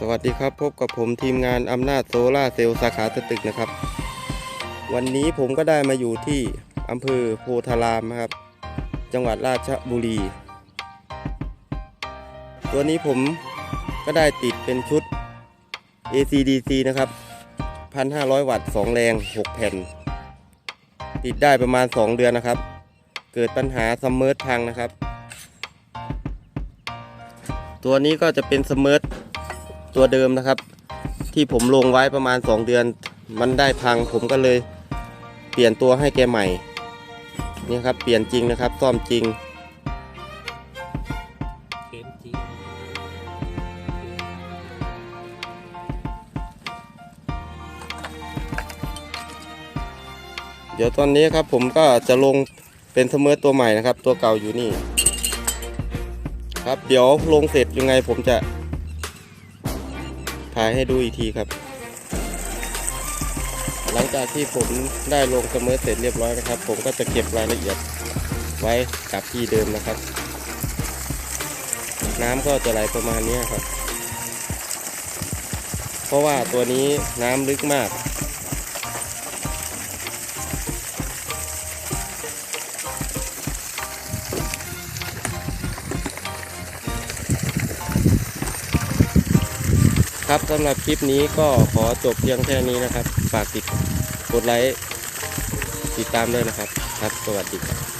สวัสดีครับ พบกับผมทีมงานอำนาจโซล่าเซลล์สาขาสตึกนะครับ วันนี้ผมก็ได้มาอยู่ที่อำเภอโพธารามนะครับ จังหวัดราชบุรี ตัวนี้ผมก็ได้ติดเป็นชุด ACDC นะครับ 1,500 วัตต์ 2 แรง 6 แผ่น ติดได้ประมาณ 2 เดือนนะครับ เกิดปัญหาซัมเมอร์พังนะครับ ตัวนี้ก็จะเป็นสเมิร์ท ตัวเดิมนะครับ ที่ผมลงไว้ประมาณ 2 เดือน มันได้พังผมก็เลยเปลี่ยนตัวให้แกใหม่นี่ครับเปลี่ยนจริงนะครับซ่อมจริงเดี๋ยวตอนนี้ครับผมก็จะลงเป็นเสมิร์ทตัวใหม่นะครับ ตัวเก่าอยู่นี่ ครับเดี๋ยวลงเสร็จยังไงผมจะ ถ่ายให้ดูอีกทีครับ หลังจากที่ผมได้ลงเสมิร์ทเสร็จเรียบร้อยนะครับ ผมก็จะเก็บรายละเอียดไว้กับที่เดิมนะครับ น้ำก็จะไหลประมาณนี้ครับ เพราะว่าตัวนี้น้ำลึกมาก ครับสำหรับคลิปนี้ก็ขอจบเพียงแค่นี้นะครับ ฝากติดกดไลค์ติดตามด้วยนะครับ ครับ สวัสดีครับ